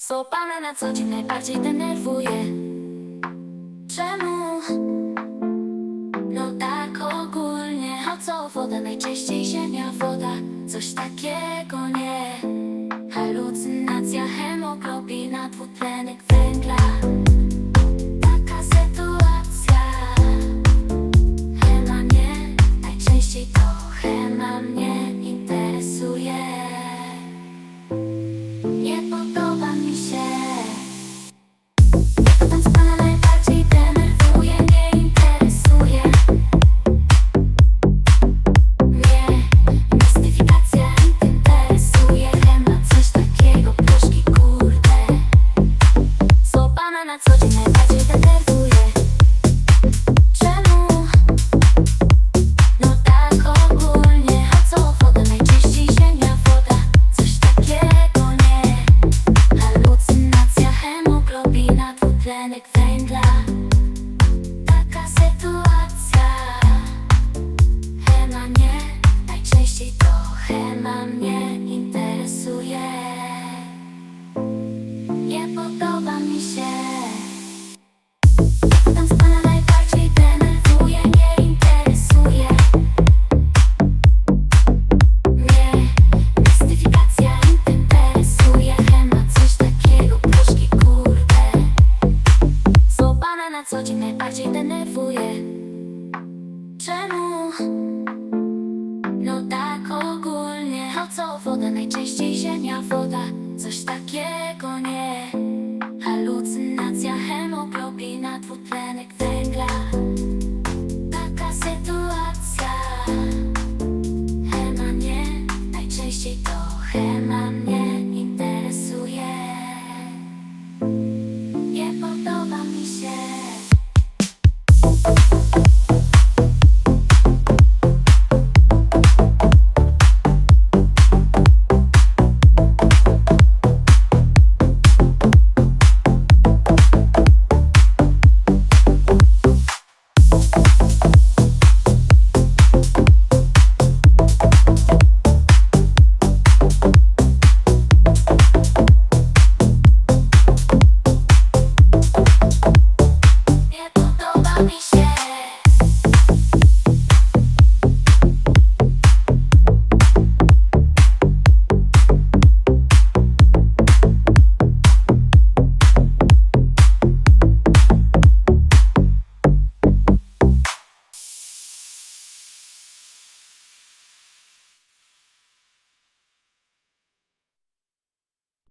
Co pana na co dzień najbardziej denerwuje? Czemu? No tak ogólnie A co woda? Najczęściej ziemia, woda Coś takiego nie Halucynacja, hemoglobina, dwutlenek węgla like that.